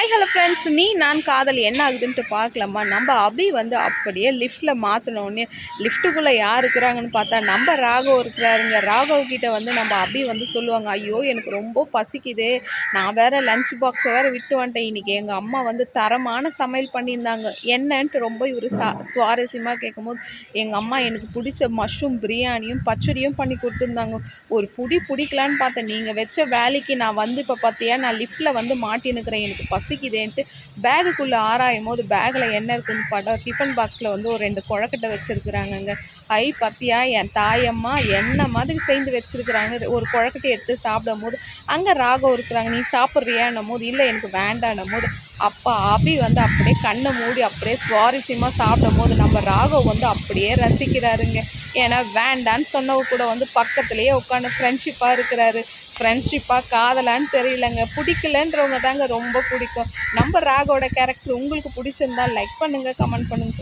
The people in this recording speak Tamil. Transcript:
ஹாய் ஹலோ ஃப்ரெண்ட்ஸ் நீ நான் காதல் என்ன ஆகுதுன்ட்டு பார்க்கலாமா? நம்ம அபி வந்து அப்படியே லிஃப்ட்டில் மாற்றினோடனே லிஃப்ட்டுக்குள்ளே யார் இருக்கிறாங்கன்னு பார்த்தா நம்ம ராகவ் இருக்கிறாருங்க. ராகவ் கிட்டே வந்து நம்ம அபி வந்து சொல்லுவாங்க ஐயோ எனக்கு ரொம்ப பசிக்குதே. நான் வேறு லஞ்ச் பாக்ஸை வேறு விட்டு வந்துட்டேன். இன்னைக்கு எங்கள் அம்மா வந்து தரமான சமையல் பண்ணியிருந்தாங்க. என்னன்ட்டு ரொம்ப இவர் சா சுவாரஸ்யமாக கேட்கும்போது எங்கள் அம்மா எனக்கு பிடிச்ச மஷ்ரூம் பிரியாணியும் பச்சடியும் பண்ணி கொடுத்துருந்தாங்க. ஒரு புடி பிடிக்கலான்னு பார்த்தேன். நீங்கள் வச்ச வேலைக்கு நான் வந்து இப்போ பார்த்தியா நான் லிஃப்ட்டில் வந்து மாட்டினுக்கிறேன் எனக்கு பசிக்குதேன்ட்டு பேகுக்குள்ளே ஆராயும் போது பேக்கில் என்ன இருக்குன்னு படம் டிஃபன் பாக்ஸில் வந்து ஒரு ரெண்டு குழக்கட்டை வச்சுருக்குறாங்கங்க. ஐ பத்தியா என் தாயம்மா என்ன மாதிரி சேர்ந்து வச்சுருக்குறாங்க. ஒரு குழக்கட்டை எடுத்து சாப்பிடும் போது அங்கே ராகம் இருக்கிறாங்க. நீ சாப்பிட்றியான்னும் போது இல்லை எனக்கு வேண்டான்னும் போது அப்பா அபி வந்து அப்படியே கண்ணை மூடி அப்படியே சுவாரஸ்யமாக சாப்பிடும் போது நம்ம ராகவ் வந்து அப்படியே ரசிக்கிறாருங்க. ஏன்னா வேண்டான்னு சொன்னவ கூட வந்து பக்கத்துலேயே உட்காந்து ஃப்ரெண்ட்ஷிப்பாக இருக்கிறாரு. ஃப்ரெண்ட்ஷிப்பாக காதலான்னு தெரியலங்க. பிடிக்கலன்றவங்க தாங்க ரொம்ப பிடிக்கும். நம்ம ராகோட கேரக்டர் உங்களுக்கு பிடிச்சிருந்தா லைக் பண்ணுங்கள் கமெண்ட் பண்ணுங்கள்